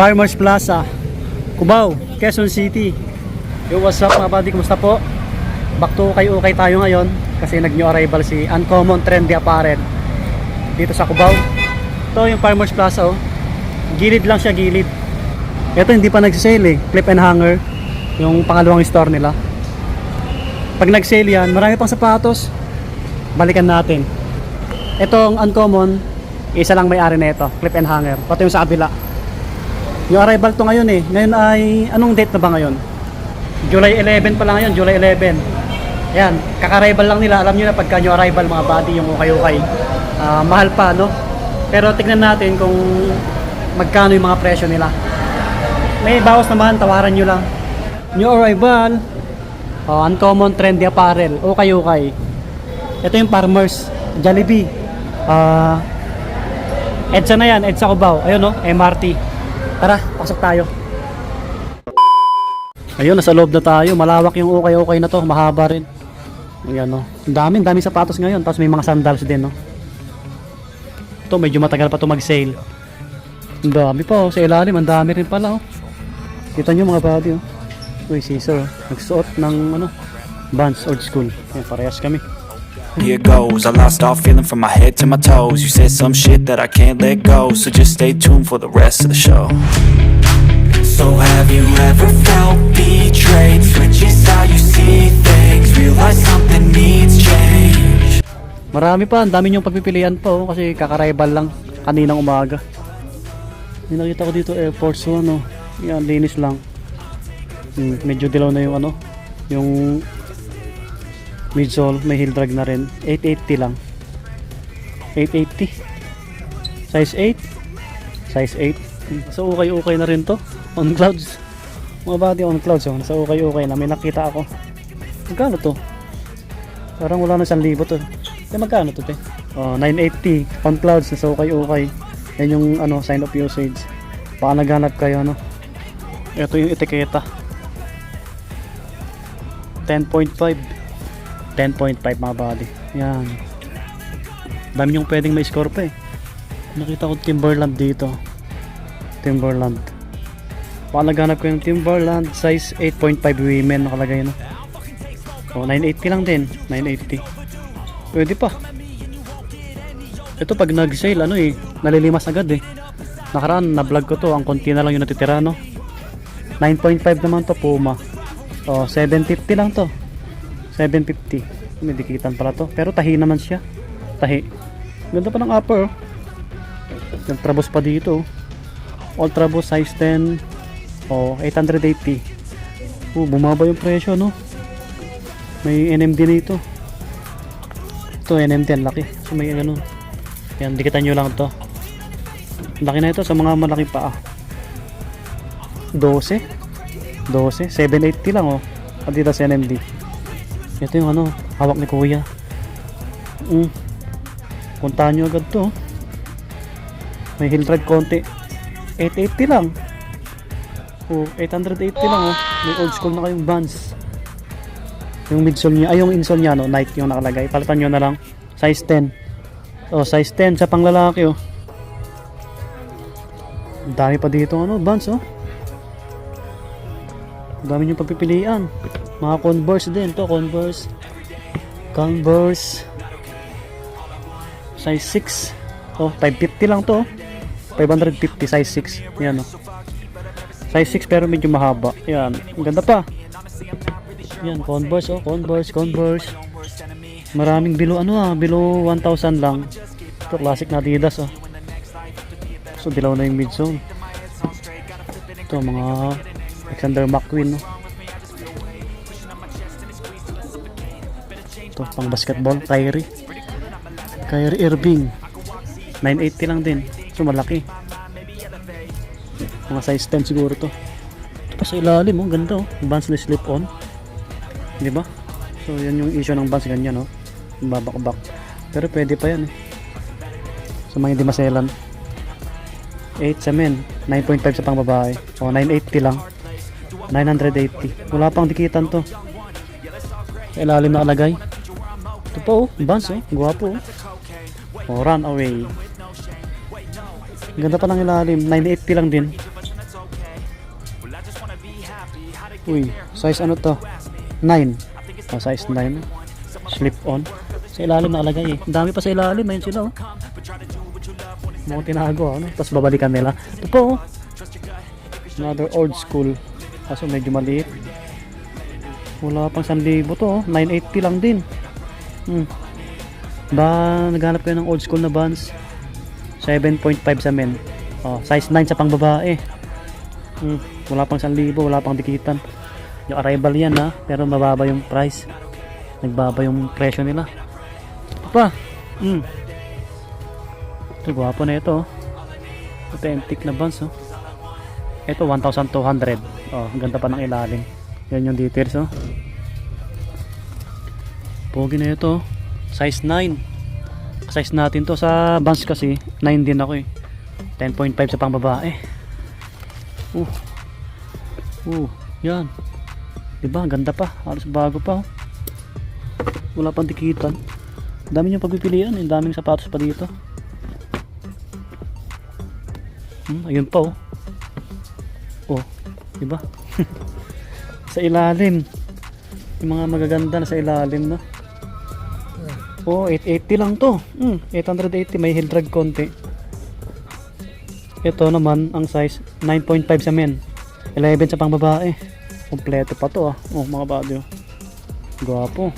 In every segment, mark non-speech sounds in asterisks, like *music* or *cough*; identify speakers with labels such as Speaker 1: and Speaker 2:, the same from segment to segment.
Speaker 1: Farmers Plaza, Cubao, Quezon City. Yo, what's up mga buddy? Kumusta po? Back to kay ukay tayo ngayon kasi nag-new arrival si Uncommon Trendy Apparel dito sa Cubao. Ito yung Farmers Plaza oh. Gilid lang siya, gilid. Ito hindi pa nagsisale eh. Flip and hanger. Yung pangalawang store nila. Pag nag-sale yan, marami pang sapatos. Balikan natin. Itong uncommon, isa lang may-ari na ito. Clip and hanger. Pati yung sa kabila. Yung arrival to ngayon eh. Ngayon ay, anong date na ba ngayon? July 11 pa lang ngayon, July 11. Yan, kaka-arrival lang nila. Alam nyo na pagka new arrival mga body, yung ukay-ukay. Ah, mahal pa, no? Pero tignan natin kung magkano yung mga presyo nila. May bawas naman, tawaran nyo lang. New arrival. Oh, uncommon trendy apparel. Okay-okay. Ito yung farmers. Jollibee. Ah, EDSA na yan. EDSA Cubao. Ayun no, MRT. Tara, pasok tayo. Ayun, nasa loob na tayo. Malawak yung okay-okay na to. Mahaba rin. Ayan no. Ang dami, ang dami sapatos ngayon. Tapos may mga sandals din no. Ito, medyo matagal pa to mag-sale. Ang dami pa oh. Sa ilalim, ang dami rin pala oh. Kita nyo mga buddy oh. Uy, Caesar oh. Nagsuot ng ano, Vans Old School. Ayan, parehas kami.
Speaker 2: Here goes, I lost all feeling from my head to my toes. You said some shit that I can't let go, so just stay tuned for the rest of the show. So have you ever felt betrayed? Switches how you see things, realize something needs change.
Speaker 1: Marami pa, ang dami niyong pagpipilian pa oh, kasi kakarival lang kaninang umaga. May nakita ko dito Air Force One oh. Yan, linis lang. Hmm, medyo dilaw na yung ano, yung midsole, may heel drag na rin. 880 lang. 880. Size 8. Size 8. So okay okay na rin to. On clouds. Mga body on clouds oh. Nasa okay okay na. May nakita ako. Magkano to? Parang wala na 1,000 to. Eh, magkano to, te? Oh, 980. On clouds, nasa okay okay. Yan yung ano, sign of usage. Baka naghanap kayo, ano. Ito yung etiketa. 10.5. 10.5 mga body. Yan. Dami yung pwedeng may score pa eh. Nakita ko Timberland dito. Timberland. Baka naghanap ko yung Timberland size 8.5 women nakalagay no. Oh, 980 lang din. 980. Pwede pa. Ito pag nag-sale, ano eh, nalilimas agad eh. Nakaraan, na-vlog ko to, ang konti na lang yung natitira, no? 9.5 naman to, Puma. Oh, 750 lang to. 750. May dikitan pala to. Pero tahi naman siya. Tahi. Ganda pa ng upper, oh. Nagtrabos pa dito, oh. Ultra Boost size 10. Oh, 880. Oh, bumaba yung presyo, no? May NMD na ito. Ito, NMD, ang laki. So, may ganun. Yan, dikitan nyo lang to. Laki na ito sa mga malaki pa. 12. 12. 780 lang, oh. Adidas NMD. Ito yung ano, hawak ni kuya. Mm. Puntahan nyo agad to. May heel drag konti. 880 lang. Oh, 880 lang, oh. May old school na kayong Vans. Yung midsole niya, ay yung insole niya, no, Nike yung nakalagay. Palitan nyo na lang. Size 10. Oh, size 10 sa panglalaki, oh. Dami pa dito, ano, Vans, oh. Dami nyo pagpipilian. Mga Converse din, to, Converse. Converse. Size 6. Oh, 550 lang to, oh. 550, size 6. Yan, oh. Size 6 pero medyo mahaba. Yan, ang ganda pa. Yan, Converse oh, Converse, Converse. Maraming below ano ah, below 1,000 lang. Ito classic na Adidas oh. So dilaw na yung midzone. Ito mga Alexander McQueen no. Ito pang basketball, Kyrie. Kyrie Irving. 980 lang din. So malaki. Mga size 10 siguro to. Ito pa sa ilalim oh, ganda oh. Vans na slip on. Di ba? So yan yung issue ng Vans ganyan oh. Babak-bak. Pero pwede pa yan eh. Sa mga hindi maselan. 8 sa men. 9.5 sa pang babae. O 980 lang. 980. Wala pang dikitan to. Ilalim na alagay. Ito oh. Vans oh. Guwapo oh. Run away. Ganda pa ng ilalim. 980 lang din. Uy, size ano to? 9. Oh, size 9. Slip on. Sa ilalim nakalagay eh. Dami pa sa ilalim. Ayun sila oh. Mukhang tinago ano. Tapos babalikan nila. Ito po oh. Another old school. Kaso medyo maliit. Wala pang 1,000 to oh. 980 lang din. Hmm. Ba, naghanap kayo ng old school na bands. 7.5 sa men. Oh, size 9 sa pang babae. Hmm, wala pang 1,000, wala pang dikitan. Yung arrival yan ha, pero mababa yung price. Nagbaba yung presyo nila. Pa. Hmm. Ito, gwapo na ito. oh. Authentic na bands oh. Ito 1,200. Oh, ang ganda pa ng ilalim. Yan yung details oh. Pogi na ito. Size 9. Size natin to sa bands kasi 9 din ako eh. 10.5 sa pang babae. Uh. Uh, yan. 'Di ba? Ang ganda pa. Halos bago pa. oh. Wala pang dikitan. Dami niyong pagpipilian, eh. daming sapatos pa dito. Hmm, ayun pa oh. Oh, 'di ba? *laughs* sa ilalim. Yung mga magaganda na sa ilalim, no? Oh, 880 lang to. Hmm, 880 may heel drag konti. Ito naman ang size 9.5 sa men. 11 sa pang babae. Kompleto pa to ah. Oh, mga body. Gwapo.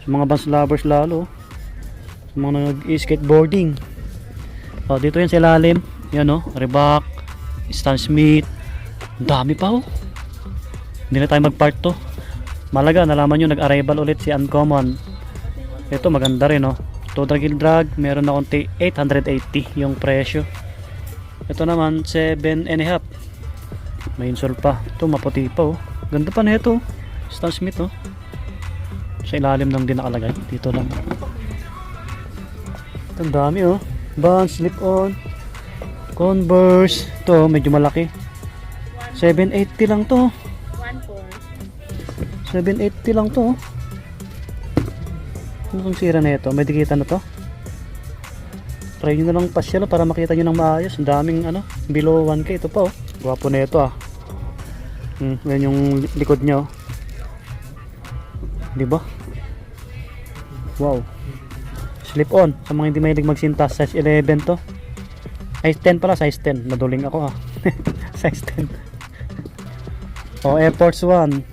Speaker 1: Sa mga bus lovers lalo. Sa mga nag-skateboarding. Oh, dito yan sa ilalim. Yan oh, Reebok, Stan Smith. Dami pa oh. Hindi na tayo mag-part to. Malaga, nalaman nyo nag-arrival ulit si Uncommon. Ito maganda rin oh. Total Gill Drag, meron na konti 880 yung presyo. Ito naman 7 and a half. May insole pa. Ito maputi pa oh. Ganda pa na ito. Stan Smith oh. Sa ilalim lang din nakalagay. Dito lang. Ito ang dami oh. Band, slip on. Converse. Ito medyo malaki. 780 lang to. 780 lang to. Oh. Ano sira na ito? May dikita na to? Try nyo na lang pasyal para makita nyo ng maayos. Ang daming ano, below 1k. Ito pa oh. Gwapo na ito ah. Hmm, yan yung likod niya oh. Di ba? Wow. Slip on. Sa mga hindi mahilig magsintas, size 11 to. Size 10 pala, size 10. Naduling ako ah. *laughs* size 10. Oh, Air Force 1.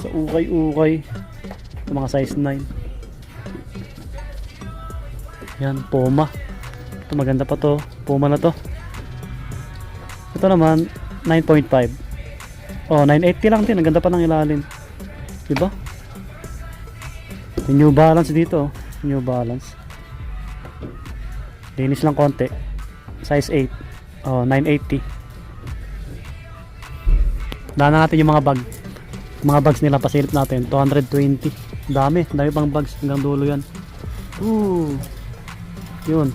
Speaker 1: Sa ukay-ukay. Mga size 9. Yan, Puma. Ito maganda pa to. Puma na to. Ito naman, 9.5. Oh, 980 lang din. Ang ganda pa ng ilalim. Diba? New Balance dito. oh. New Balance. Linis lang konti. Size 8. Oh, 980. Daan na natin yung mga bag. Mga bags nila pasilip natin. 220. Dami. Dami pang bags. Hanggang dulo yan. Ooh. Yun.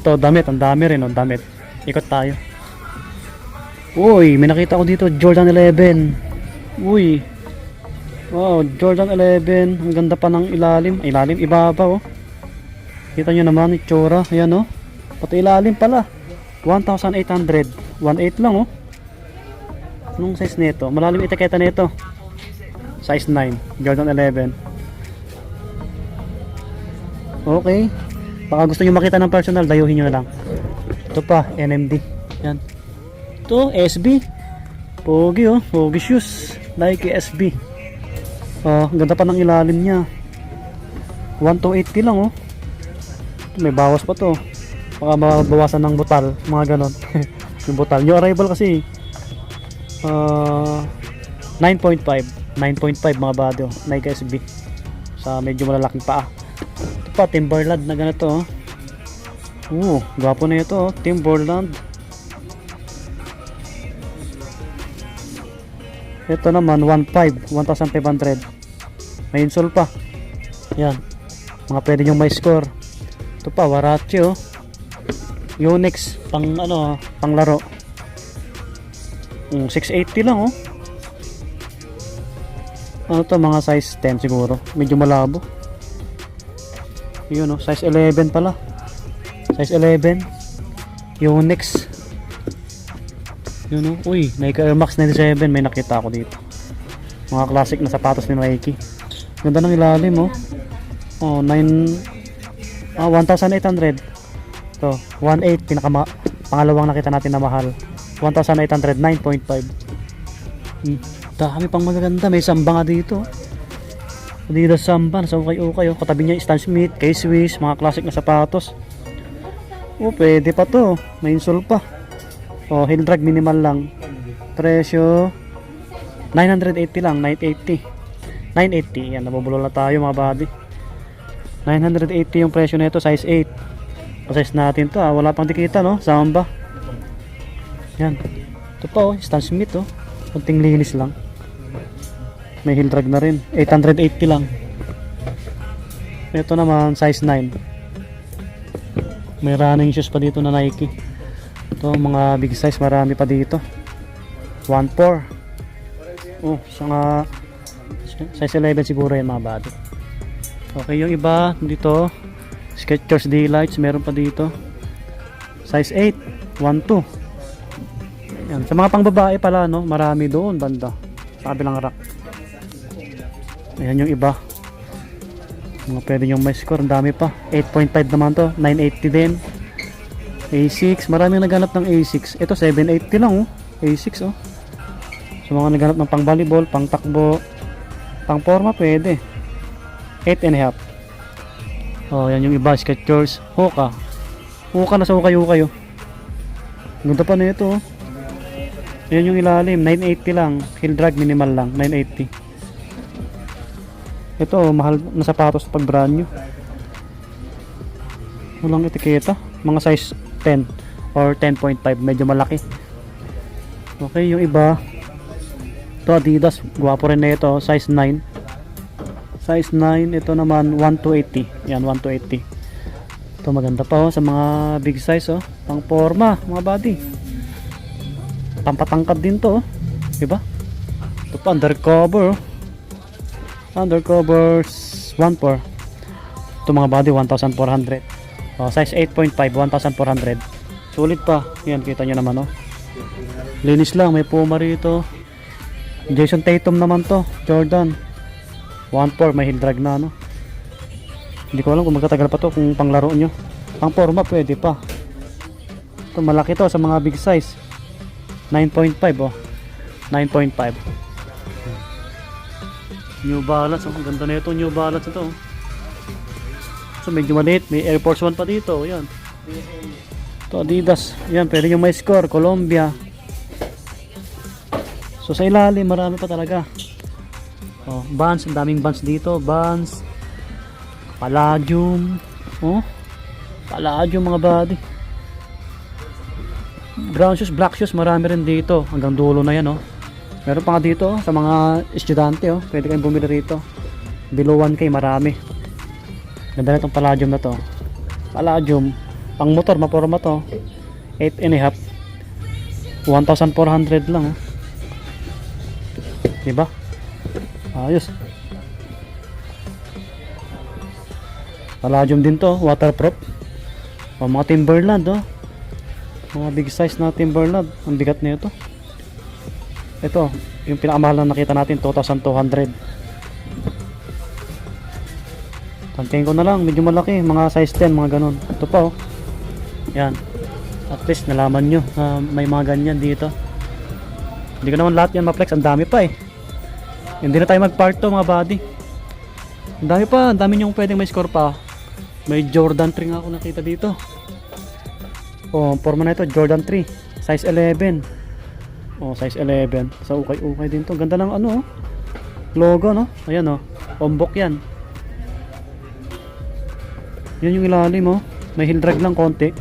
Speaker 1: Ito, damit. Ang dami rin. Oh, damit. Ikot tayo. Uy, may nakita ko dito. Jordan 11. Uy. Wow, Jordan 11. Ang ganda pa ng ilalim. Ilalim, ibabaw. Oh. Kita nyo naman, itsura. Ayan oh. Pati ilalim pala. 1,800. 1,800 lang oh. Anong size nito? Malalim etiketa nito. Size 9. Jordan 11. Okay. Baka gusto nyo makita ng personal, dayuhin nyo na lang. Ito pa, NMD. Yan. Ito, SB. Pogi oh. Pogi shoes. Nike SB. Oh, ang ganda pa ng ilalim niya. 1,280 lang oh. May bawas pa to. Baka mabawasan ng butal. Mga ganon. *laughs* yung butal. New arrival kasi. Uh, 9.5. 9.5 mga bado. Nike SB. Sa medyo malalaking paa. Ito pa, Timberland na ganito oh. Oo, gwapo na ito oh. Timberland. Ito naman 1.5, 1,500. May insole pa. Yan. Mga pwede nyo may score. Ito pa, Warachi oh. Unix, pang ano, pang laro. Mm, 680 lang oh. Ano to, mga size 10 siguro. Medyo malabo. Yun oh, size 11 pala. Size 11. Unix. Yun o. Uy, Nike Air Max 97. May nakita ako dito. Mga classic na sapatos ni Nike. Ganda ng ilalim oh. Oh, 9 ah 1,800. To, 1.8 pinaka pangalawang nakita natin na mahal. 1,800 9.5. Hmm. Dami pang magaganda, may samba nga dito. Adidas Samba, nasa ukay-ukay oh. Katabi niya Stan Smith, K-Swiss, mga classic na sapatos. Oh, pwede pa to. May insole pa. Oh, heel drag minimal lang. Presyo 980 lang, 980. 980, yan, nabubulol na tayo mga buddy. 980 yung presyo nito, size 8. size natin to, ah. wala pang dikita, no? Samba. Yan. Ito pa, oh, Stan Smith, oh. Kunting linis lang. May heel drag na rin. 880 lang. Ito naman, size 9. May running shoes pa dito na Nike. Ito, mga big size, marami pa dito. 1.4. Oh, sanga size 11 siguro yan mga bado. Okay, yung iba dito, Skechers Daylights, meron pa dito. Size 8, 1.2. Yan, sa mga pangbabae pala, no, marami doon banda. Sa kabilang rack. Ayan yung iba. Mga pwede yung may score, ang dami pa. 8.5 naman to, 980 din. A6, maraming naghanap ng A6. Ito 780 lang oh. A6 oh. Sa mga naghanap ng pang volleyball, pang takbo, pang forma pwede. 8 and a half. Oh, yan yung iba, Skechers, Hoka. Hoka na sa ukay-ukay oh. Ganda pa na ito oh. Yan yung ilalim, 980 lang. Heel drag minimal lang, 980. Ito, mahal na sapatos pag brand new. Walang etiketa. Mga size 10 or 10.5. Medyo malaki. Okay, yung iba. Ito Adidas. Gwapo rin na ito. Size 9. Size 9. Ito naman 1 to 80. Yan, 1 to 80. Ito maganda pa oh, sa mga big size oh. Pang forma, mga body. Pampatangkad din to oh. Diba? Ito pa undercover oh. Undercovers 1.4 Ito mga body 1,400 oh, Size 8.5 1,400 Sulit pa. Yan kita nyo naman oh. Linis lang may puma rito. Jason Tatum naman to Jordan. 1.4 may heel drag na no? Hindi ko alam kung magkatagal pa to Kung panglaro nyo. Pang forma pwede pa. Ito malaki to sa mga big size. 9.5 oh. 9.5 New Balance, oh, ang ganda na ito, New Balance na to. oh. So medyo maliit, may Air Force 1 pa dito, yan. Ito Adidas, yan, pwede yung may score, Colombia. So sa ilalim, marami pa talaga. Oh, Vans, ang daming Vans dito, Vans. Palladium. Oh, Palladium mga body. Brown shoes, black shoes, marami rin dito. Hanggang dulo na yan, oh. Meron pa nga dito oh, sa mga estudyante oh. Pwede kayong bumili rito. Below 1k marami. Ganda na itong palladium na to. Palladium. Pang motor, maporma to. 8 and a half. 1,400 lang oh. Diba? Ayos. Palladium din to, waterproof. O, mga Timberland oh. Mga big size na Timberland. Ang bigat na. Ito, yung pinakamahal na nakita natin, 2,200. Tantingin ko na lang, medyo malaki, mga size 10, mga ganun. Ito pa oh. Yan. At least nalaman nyo na may mga ganyan dito. Hindi ko naman lahat yan ma-flex, ang dami pa eh. Hindi na tayo mag-part to mga buddy. Ang dami pa, ang dami nyong pwedeng may score pa. May Jordan 3 nga ako nakita dito. Oh, forma na ito, Jordan 3. Size 11. Oh, size 11. Sa ukay-ukay din to. Ganda ng ano, oh. logo, no? Ayan, oh. Ombok yan. Yan yung ilalim, oh. May heel drag lang konti.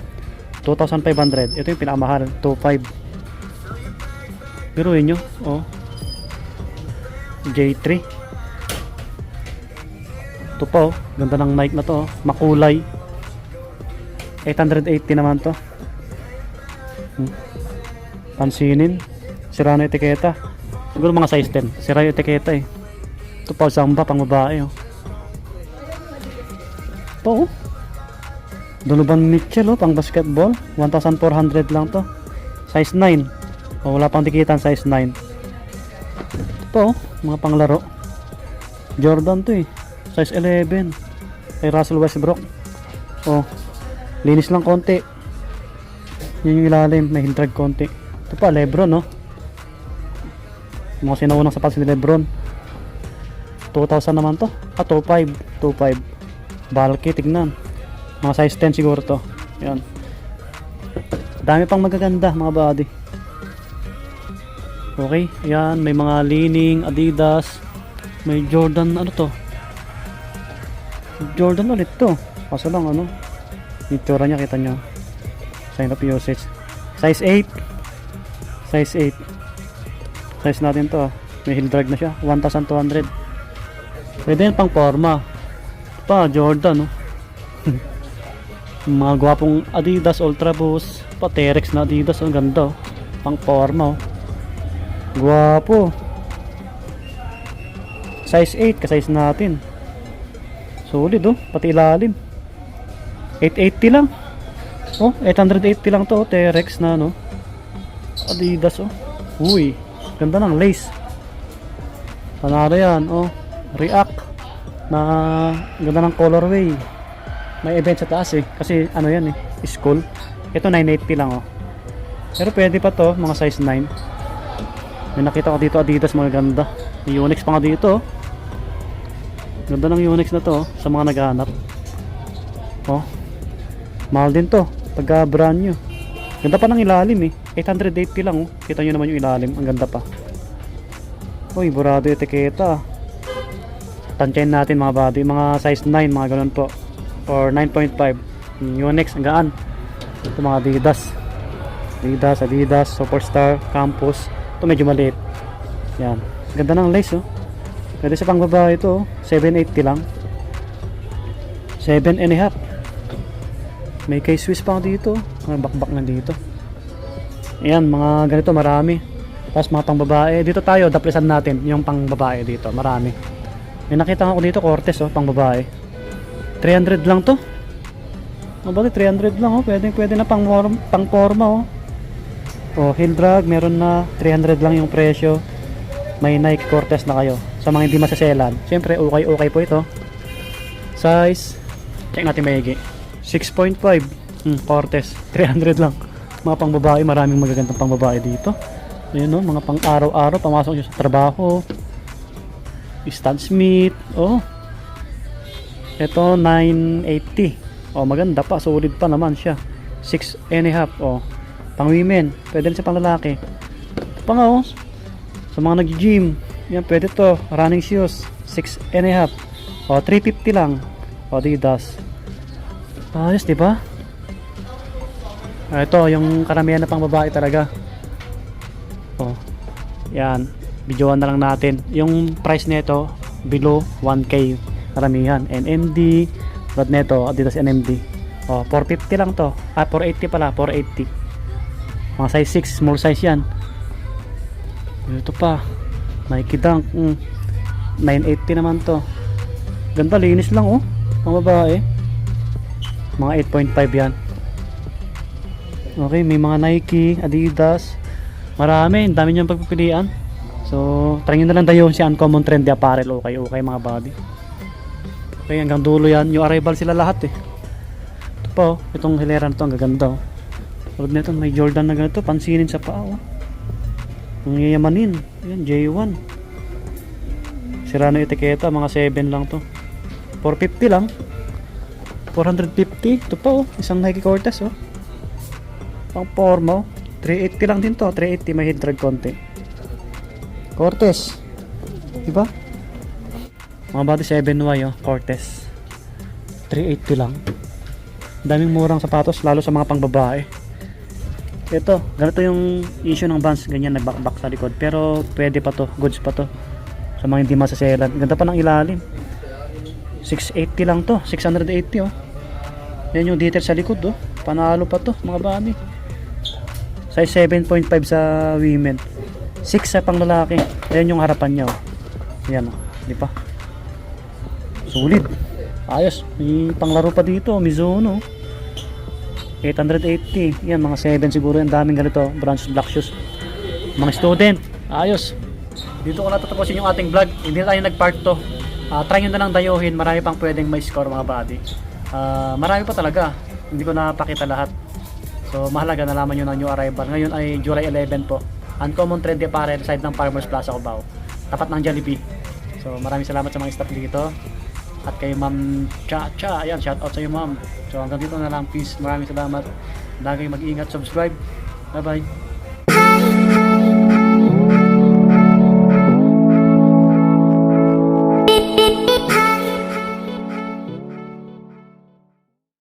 Speaker 1: 2,500. Ito yung pinakamahal. 2,500. Pero yun nyo, oh. J3. Ito pa, oh. Ganda ng Nike na to, oh. Makulay. 880 naman to. Hmm. Pansinin. Sira na etiketa. Siguro mga size 10. Sira yung etiketa eh. Ito pa samba pang babae oh. Ito oh. Donovan Mitchell oh, pang basketball. 1,400 lang to. Size 9. O, wala pang dikitan size 9. Ito oh, mga panglaro. Jordan to eh. Size 11. Kay Russell Westbrook. Oh, linis lang konti. Yun yung ilalim, may heel drag konti. Ito pa, Lebron, no? Mga sinaunang sapatos ni Lebron. 2,000 naman to. Ah, 2,500. 2,500. Bulky, tignan. Mga size 10 siguro to. Yan. Dami pang magaganda, mga body. Okay, yan. May mga leaning, Adidas. May Jordan, ano to? Jordan ulit to. Kaso lang, ano? Tsura niya, kita nyo. Sign of usage. Size 8. Size 8. Size natin to. ah. May heel drag na siya. 1,200. Pwede yan pang forma. Pa, Jordan, *laughs* no? Mga gwapong Adidas Ultra Boost. Pa, Terex na Adidas. Ang ganda, oh. Pang forma, oh. Gwapo. Size 8, ka-size natin. Solid, oh. Pati ilalim. 880 lang. Oh, 880 lang to, oh. Terex na, no? Adidas, oh. Uy, ganda ng lace. Panalo yan, oh. React na ganda ng colorway. May event sa taas eh. Kasi ano yan eh, school. Ito 980 lang, oh. Pero pwede pa to, mga size 9. May nakita ko dito Adidas mga ganda. May Unix pa nga dito, oh. Ganda ng Unix na to, oh, sa mga naghahanap. Oh. Mahal din to, pagka brand new. Ganda pa ng ilalim eh. 880 lang oh. Kita nyo naman yung ilalim. Ang ganda pa. Uy, burado etiketa. Tansyahin natin mga body. Mga size 9, mga ganun po. Or 9.5. Mm, Unix, ang gaan. Ito mga Adidas. Adidas, Adidas, Superstar, Campus. Ito medyo maliit. Yan. Ganda ng lace oh. Pwede sa pang babae ito oh. 780 lang. 7 and a half. May kay Swiss pa dito. May bakbak na dito. Ayan, mga ganito marami. Tapos mga pang babae. Dito tayo, daplisan natin yung pang babae dito. Marami. May nakita ko dito, Cortez oh, pang babae. 300 lang to. O bakit 300 lang oh. Pwede, pwede na pang, form- pang forma oh. Oh, heel drag, meron na 300 lang yung presyo. May Nike Cortez na kayo. Sa mga hindi masaselan. Siyempre, okay okay po ito. Size, check natin maigi. 6.5. Hmm, Cortez. *laughs* 300 lang. Mga pang babae, maraming magagandang pang babae dito. Ayun no, mga pang araw-araw, pamasok nyo sa trabaho. Stan Smith. Oh. Ito, 980. Oh, maganda pa. Solid pa naman siya. 6 and a half. Oh. Pang women. Pwede rin sa pang lalaki. Ito oh. Sa mga nag-gym. Yan, pwede to. Running shoes. 6 and a half. Oh, 350 lang. Oh, Adidas. Ayos, di ba? Ah, ito, yung karamihan na pang babae talaga. Oh. Yan. Videoan na lang natin. Yung price nito below 1k karamihan. NMD, but neto Adidas NMD. Oh, 450 lang to. Ah, 480 pala, 480. Mga size 6, small size yan. Ito pa. Nike Dunk. Mm. 980 naman to. Ganda, linis lang oh. Ang babae. Mga 8.5 yan. Okay, may mga Nike, Adidas. Marami, dami niyang pagpipilian. So, try na lang dayo si Uncommon Trendy Apparel. Okay, okay mga body. Okay, hanggang dulo yan. Yung arrival sila lahat eh. Ito pa oh, itong hilera na to, ang gaganda oh. Tulad nito, may Jordan na ganito, pansinin sa paa oh. Ang yayamanin. Ayan, J1. Sira na etiketa, mga 7 lang to. 450 lang. 450. Ito pa oh, isang Nike Cortez oh. Pang forma oh. 380 lang din to, 380 may head drag konti. Cortez. Diba? Mga body 7Y oh, Cortez. 380 lang. Daming murang sapatos lalo sa mga pangbabae. Ito, ganito yung issue ng Vans, ganyan nagbakbak sa likod. Pero pwede pa to, goods pa to. Sa mga hindi masaselan. Ganda pa ng ilalim. 680 lang to, 680 oh. Yan yung detail sa likod oh. Panalo pa to, mga body. Size 7.5 sa women. 6 sa pang lalaki. Ayan yung harapan niya oh. Ayan oh, di pa? Solid. Ayos. May panglaro pa dito. Mizuno. 880. Yan, mga 7 siguro. Ang daming ganito. Branch black shoes. mga student. Ayos. Dito ko natatapusin yung ating vlog. Hindi tayo nag-part to. Ah, try nyo na lang dayuhin. Marami pang pwedeng may score mga buddy. Ah, marami pa talaga. Hindi ko napakita lahat. So mahalaga nalaman nyo ng new arrival. Ngayon ay July 11 po. Uncommon Trend Apparel side ng Farmers Plaza Cubao. Tapat ng Jollibee. So maraming salamat sa mga staff dito. At kay Ma'am Cha Cha. Ayan, shout out sa iyo ma'am. So hanggang dito na lang. Peace. Maraming salamat. Lagi mag-ingat. Subscribe. Bye bye.